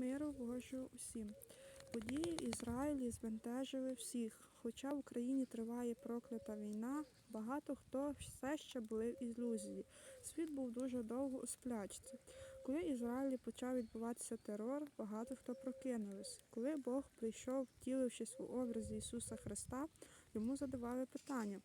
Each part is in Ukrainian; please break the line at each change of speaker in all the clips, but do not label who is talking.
Миру Божого усім. Події Ізраїлі збентежили всіх. Хоча в Україні триває проклята війна, багато хто все ще були в ілюзії. Світ був дуже довго у сплячці. Коли Ізраїлі почав відбуватися терор, багато хто прокинулись. Коли Бог прийшов, втілившись у образі Ісуса Христа, йому задавали питання.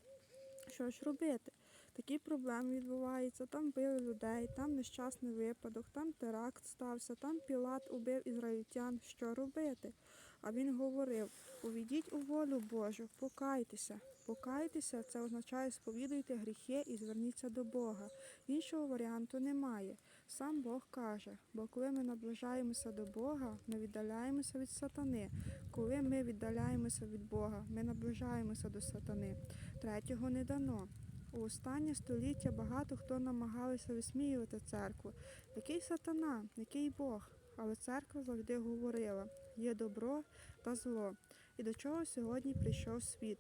Що ж робити? Такі проблеми відбуваються, там били людей, там нещасний випадок, там теракт стався, там Пілат убив ізраїльтян. Що робити? А він говорив: увійдіть у волю Божу, покайтеся. Покайтеся це означає сповідуйте гріхи і зверніться до Бога. Іншого варіанту немає. Сам Бог каже, бо коли ми наближаємося до Бога, ми віддаляємося від сатани. Коли ми віддаляємося від Бога, ми наближаємося до сатани. Третього не дано. У останнє століття багато хто намагалися висміювати церкву. Який сатана, який Бог? Але церква завжди говорила: є добро та зло. І до чого сьогодні прийшов світ?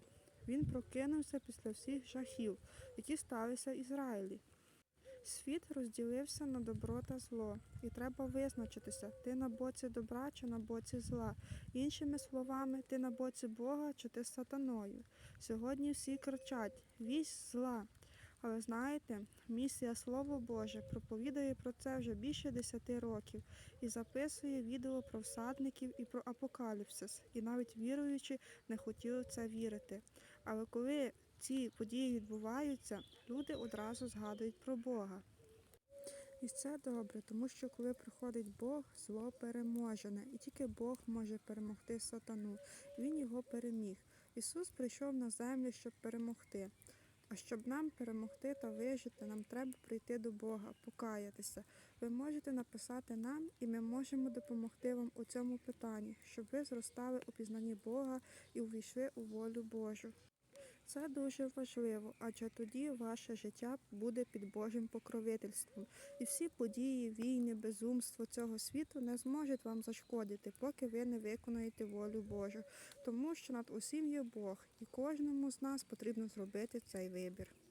Він прокинувся після всіх жахів, які сталися Ізраїлі. Світ розділився на добро та зло, і треба визначитися, ти на боці добра чи на боці зла. Іншими словами, ти на боці Бога чи ти сатаною. Сьогодні всі кричать вісь зла. Але знаєте, місія Слово Боже проповідує про це вже більше десяти років і записує відео про всадників і про апокаліпсис. І навіть віруючі не хотіли в це вірити. Але коли ці події відбуваються, люди одразу згадують про Бога. І це добре, тому що коли приходить Бог, зло переможене, і тільки Бог може перемогти сатану. Він його переміг. Ісус прийшов на землю, щоб перемогти. А щоб нам перемогти та вижити, нам треба прийти до Бога, покаятися. Ви можете написати нам, і ми можемо допомогти вам у цьому питанні, щоб ви зростали у пізнанні Бога і увійшли у волю Божу. Це дуже важливо, адже тоді ваше життя буде під Божим покровительством, і всі події, війни, безумство цього світу не зможуть вам зашкодити, поки ви не виконуєте волю Божу, тому що над усім є Бог, і кожному з нас потрібно зробити цей вибір.